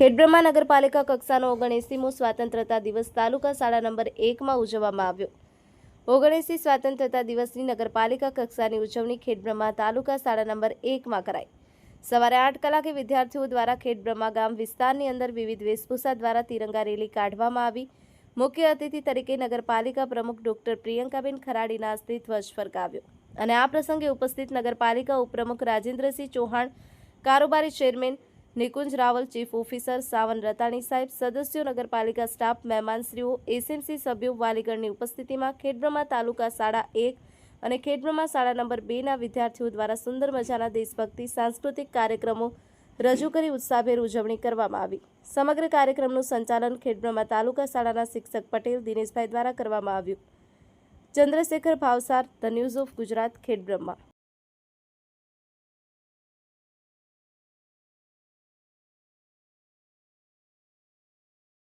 ખેડબ્રહ્મા નગરપાલિકા કક્ષાનો ઓગણએંસીમો સ્વાતંત્રતા દિવસ તાલુકા શાળા નંબર એકમાં ઉજવવામાં આવ્યો. ઓગણએંસી સ્વાતંત્રતા દિવસની નગરપાલિકા કક્ષાની ઉજવણી ખેડબ્રહ્મા તાલુકા શાળા નંબર એકમાં કરાઈ. સવારે આઠ કલાકે વિદ્યાર્થીઓ દ્વારા ખેડબ્રહ્મા ગામ વિસ્તારની અંદર વિવિધ વેશભૂષા દ્વારા તિરંગા રેલી કાઢવામાં આવી. મુખ્ય અતિથિ તરીકે નગરપાલિકા પ્રમુખ ડોક્ટર પ્રિયંકાબેન ખરાડીના હસ્તે ધ્વજ ફરકાવ્યો. અને આ પ્રસંગે ઉપસ્થિત નગરપાલિકા ઉપપ્રમુખ રાજેન્દ્રસિંહ ચૌહાણ, કારોબારી chairman Nikunj Raval, chief officer Savan Ratani સાહેબ, સદસ્યો નગરપાલિકા સ્ટાફ, મહેમાનશ્રીઓ, એસએમસી સભ્યો વાલીગણની ઉપસ્થિતિમાં ખેડબ્રમા તાલુકા શાળા એક અને ખેડબ્રમા શાળા નંબર બેના વિદ્યાર્થીઓ દ્વારા સુંદર મજાના દેશભક્તિ સાંસ્કૃતિક કાર્યક્રમો રજૂ કરી ઉત્સાહભેર ઉજવણી કરવામાં આવી. સમગ્ર કાર્યક્રમનું સંચાલન ખેડબ્રમા તાલુકા શાળાના શિક્ષક પટેલ દિનેશભાઈ દ્વારા કરવામાં આવ્યું. Chandrashekhar Bhavsar, the news of Gujarat, Khedbrahma.